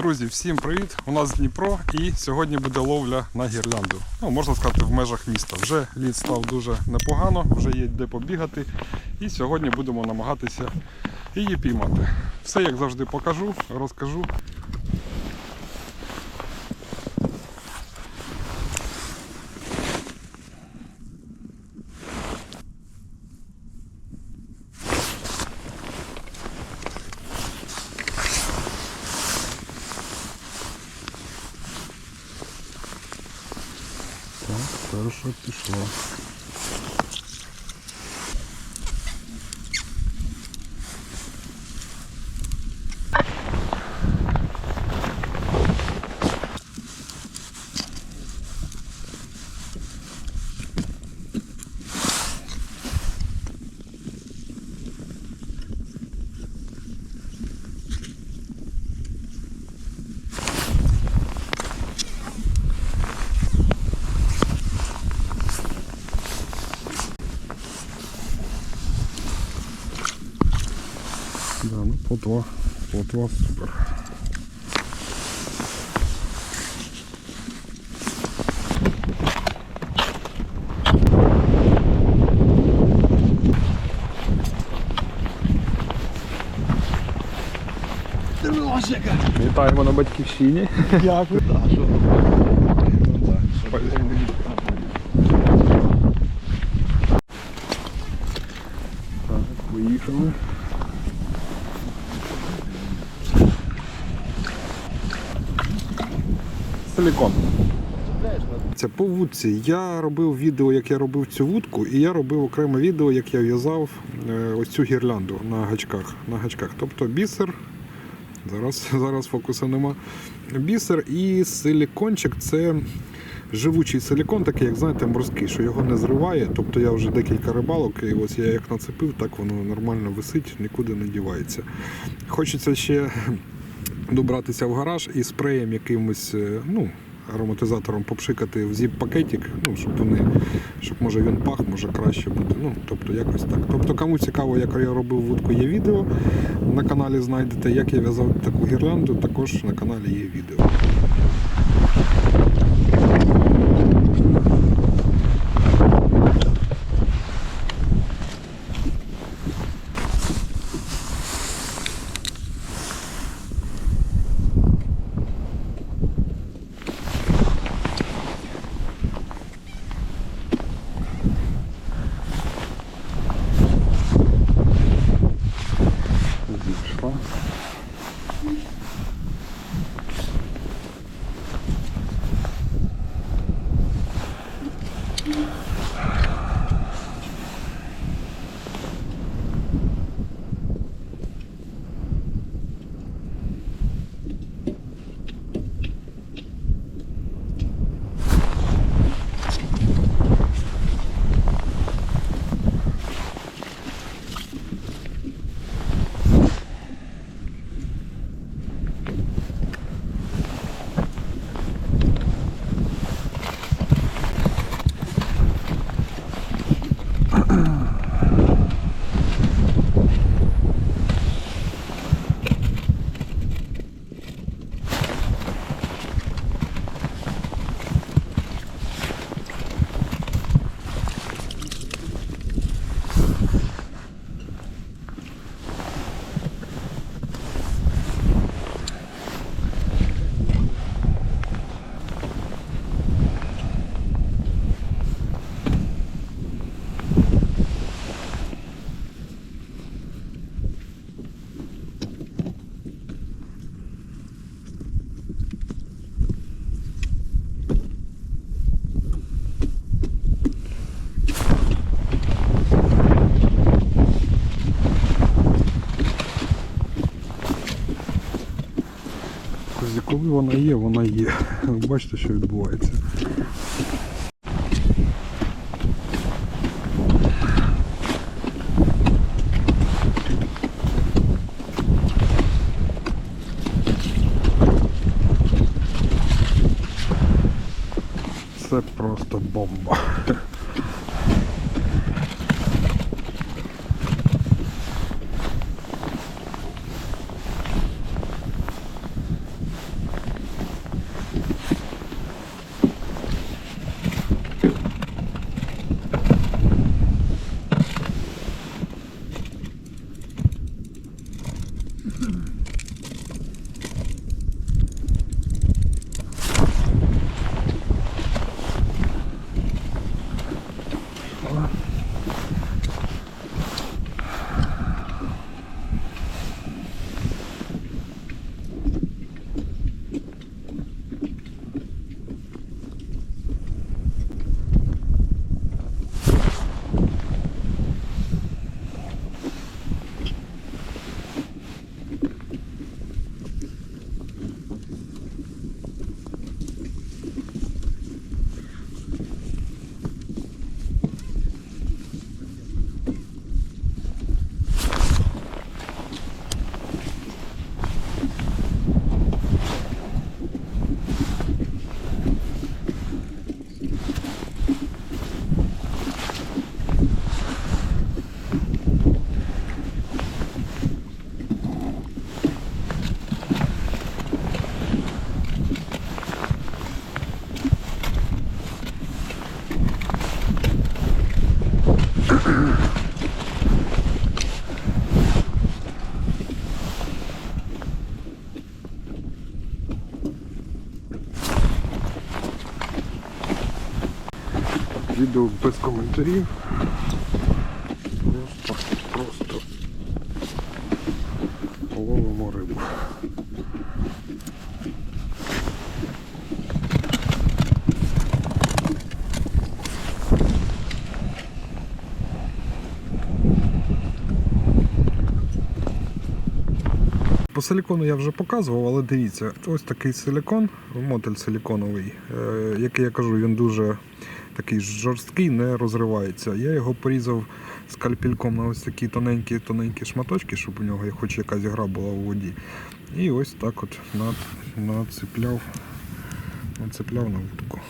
Друзі, всім привіт! У нас Дніпро і сьогодні буде ловля на гірлянду. Ну, можна сказати, в межах міста. Вже лід став дуже непогано, вже є де побігати. І сьогодні будемо намагатися її піймати. Все як завжди покажу, розкажу. Так, перша Да, ну плотва, плотва супер. Дрожика! Вітаємо на батьківщині. Дякую. Так, що Ну так, що Так, виїхали. Силікон. Це по вудці. Я робив відео, як я робив цю вудку, і я робив окреме відео, як я в'язав е, ось цю гірлянду на гачках. На гачках. Тобто бісер. Зараз, зараз фокусу нема. Бісер і силікончик це живучий силікон, такий, як знаєте, морський, що його не зриває. Тобто я вже декілька рибалок, і ось я як нацепив, так воно нормально висить, нікуди не дівається. Хочеться ще добратися в гараж і спреєм якимось, е, ну. Ароматизатором попшикати в зіп-пакетик, ну, щоб вони, щоб може він пах, може краще бути. Ну, тобто якось так. Тобто, кому цікаво, як я робив вудку, є відео. На каналі знайдете, як я в'язав таку гірлянду, також на каналі є відео. Вона є, вона є. Ви Бачите, що відбувається. Це просто бомба. Відео без коментарів. Просто, просто ловимо рибу. По силікону я вже показував, але дивіться, ось такий силікон, мотель силіконовий, е, який я кажу, він дуже такий жорсткий, не розривається. Я його порізав скальпільком на ось такі тоненькі тоненькі шматочки, щоб у нього хоч якась гра була у воді. І ось так от над, нацепляв, нацепляв на вудку.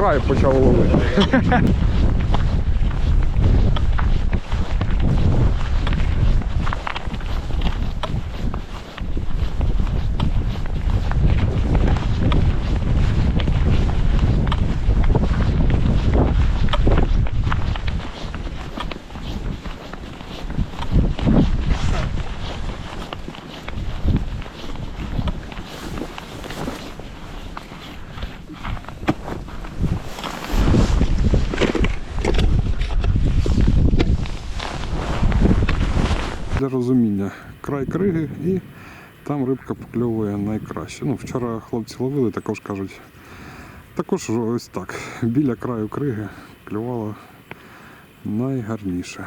Край почав ловити. край криги і там рибка покльовує найкраще. Ну, вчора хлопці ловили, також кажуть. Також ось так. Біля краю криги клювало найгарніше.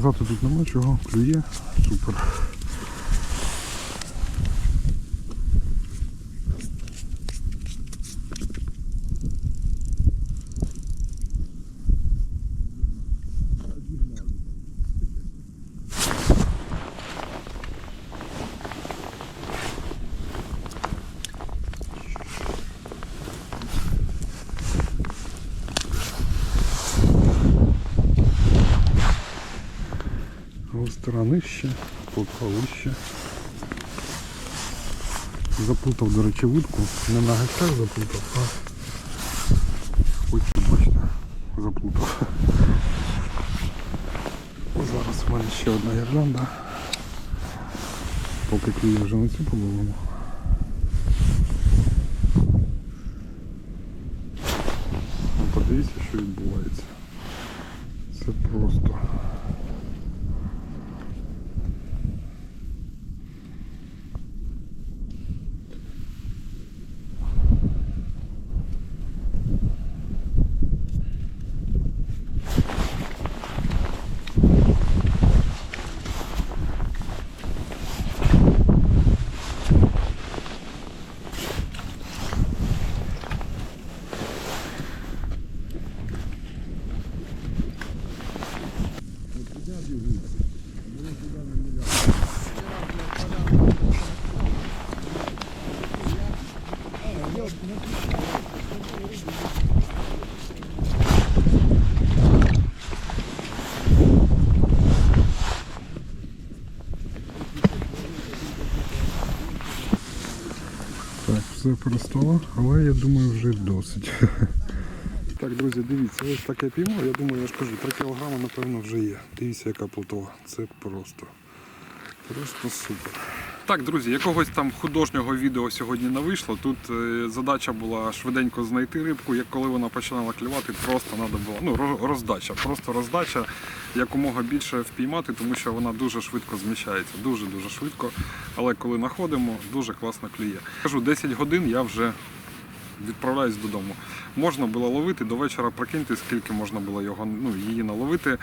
сказати тут нема чого, клює, супер. Гостра нижче, плотва вище. Заплутав, до речі, вудку. Не на гачах заплутав, а хочу, бачите, заплутав. Зараз в мене ще одна гірлянда. Поки клює вже на цю половину. Ну, Подивіться, що відбувається. Це просто. Перестало, але я думаю, вже досить. Так, друзі, дивіться, ось так я піймав, я думаю, я ж кажу, 3 кг напевно, вже є. Дивіться, яка плотова. Це просто. Просто супер. Так, друзі, якогось там художнього відео сьогодні не вийшло. Тут е, задача була швиденько знайти рибку. Як коли вона починала клювати, просто треба було ну, роздача. Просто роздача якомога більше впіймати, тому що вона дуже швидко зміщається. Дуже дуже швидко. Але коли знаходимо, дуже класно клює. Кажу, 10 годин я вже відправляюсь додому. Можна було ловити до вечора, прикиньте, скільки можна було його, ну, її наловити.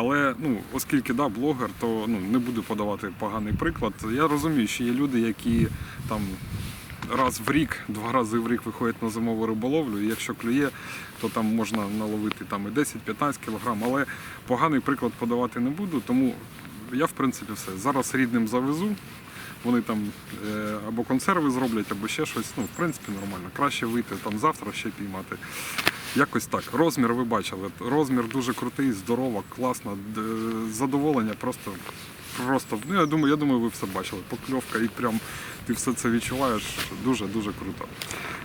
Але ну, оскільки да, блогер, то ну, не буду подавати поганий приклад. Я розумію, що є люди, які там раз в рік, два рази в рік виходять на зимову риболовлю, і якщо клює, то там можна наловити там, і 10-15 кілограм. Але поганий приклад подавати не буду, тому я в принципі все. Зараз рідним завезу. Вони там е, або консерви зроблять, або ще щось. Ну, в принципі, нормально. Краще вийти там завтра ще піймати. Якось так. Розмір ви бачили. Розмір дуже крутий, здорово, класно. Задоволення просто. Просто, ну, я думаю, я думаю, ви все бачили. Покльовка і прям ти все це відчуваєш дуже-дуже круто.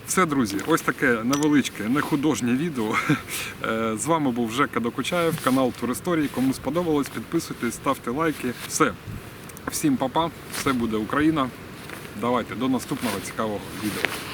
Все, друзі, ось таке невеличке, не художнє відео. Е, З вами був Жека Докучаєв, канал Туристорії. Кому сподобалось, підписуйтесь, ставте лайки. Все. Всім па-па, все буде Україна. Давайте до наступного цікавого відео.